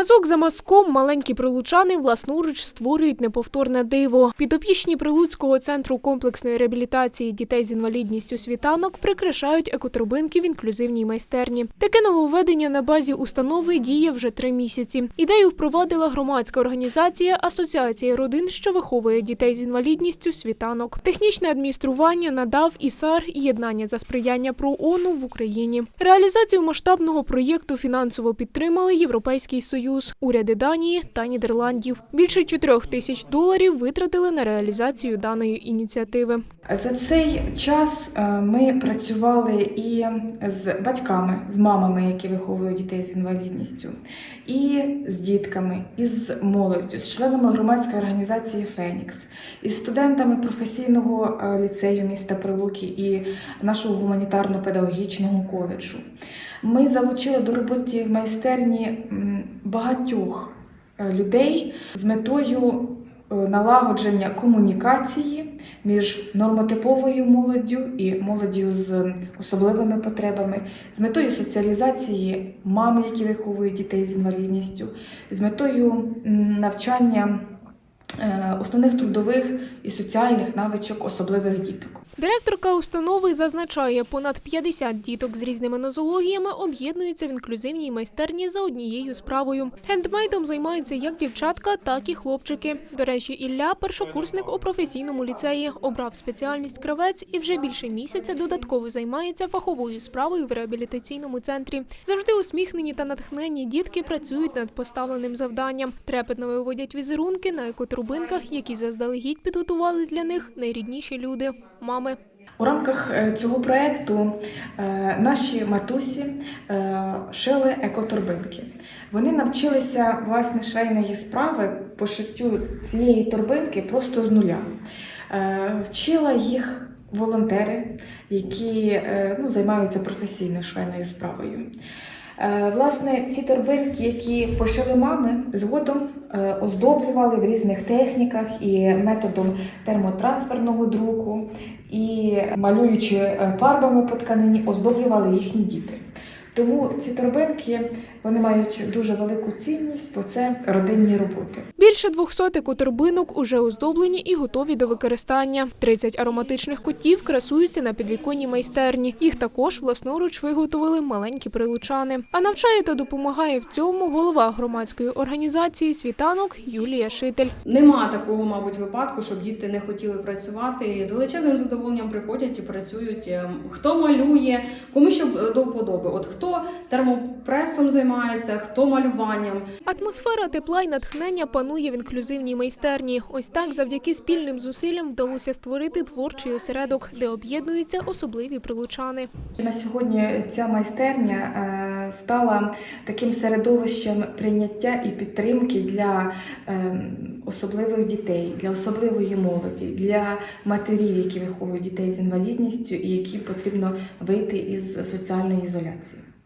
Мазок за мазком маленькі прилучани власноруч створюють неповторне диво. Підопічні Прилуцького центру комплексної реабілітації дітей з інвалідністю світанок прикрашають екотробинки в інклюзивній майстерні. Таке нововведення на базі установи діє вже три місяці. Ідею впровадила громадська організація Асоціація родин, що виховує дітей з інвалідністю світанок. Технічне адміністрування надав ІСАР єднання за сприяння ПРООНу в Україні. Реалізацію масштабного проєкту фінансово підтримали Європейський Союз, уряди Данії та Нідерландів. Більше 4 тисяч доларів витратили на реалізацію даної ініціативи. За цей час е, ми працювали і з батьками, з мамами, які виховують дітей з інвалідністю, і з дітками, і з молоддю, з членами громадської організації Фенікс, із студентами професійного е, ліцею міста Прилуки і нашого гуманітарно-педагогічного коледжу. Ми залучили до роботи в майстерні багатьох е, людей з метою е, налагодження комунікації між нормотиповою молоддю і молоддю з особливими потребами, з метою соціалізації мам, які виховують дітей з інвалідністю, з метою навчання основних трудових і соціальних навичок особливих діток. Директорка установи зазначає, понад 50 діток з різними нозологіями об'єднуються в інклюзивній майстерні за однією справою. Хендмейдом займаються як дівчатка, так і хлопчики. До речі, Ілля, першокурсник у професійному ліцеї, обрав спеціальність кравець і вже більше місяця додатково займається фаховою справою в реабілітаційному центрі. Завжди усміхнені та натхнені дітки працюють над поставленим завданням. Трепетно виводять візерунки на екотрубинках, які заздалегідь підготували для них найрідніші люди мами. У рамках е, цього проєкту е, наші матусі е, шили екоторбинки. Вони навчилися власне швейної справи по шиттю цієї торбинки просто з нуля. Вчила їх волонтери, які ну, займаються професійно швейною справою. Е, Власне, ці торбинки, які пошили мами, згодом е, оздоблювали в різних техніках і методом термотрансферного друку, і малюючи е, фарбами по тканині, оздоблювали їхні діти. Тому ці торбинки вони мають дуже велику цінність, бо це родинні роботи. Більше 200 екоторбинок уже оздоблені і готові до використання. 30 ароматичних котів красуються на підвіконній майстерні. Їх також власноруч виготовили маленькі прилучани. А навчає та допомагає в цьому голова громадської організації світанок Юлія Шитель. Нема такого, мабуть, випадку, щоб діти не хотіли працювати і з величезним задоволенням приходять і працюють. Ем, Хто малює, кому що до вподоби. От хто термопресом займається, хто малюванням. Атмосфера тепла й натхнення панує в інклюзивній майстерні. Ось так, завдяки спільним зусиллям, вдалося створити творчий осередок, де об'єднуються особливі прилучани. На сьогодні ця майстерня е, стала таким середовищем прийняття і підтримки для е, особливих дітей, для особливої молоді, для матерів, які виховують дітей з інвалідністю і яким потрібно вийти із соціальної ізоляції.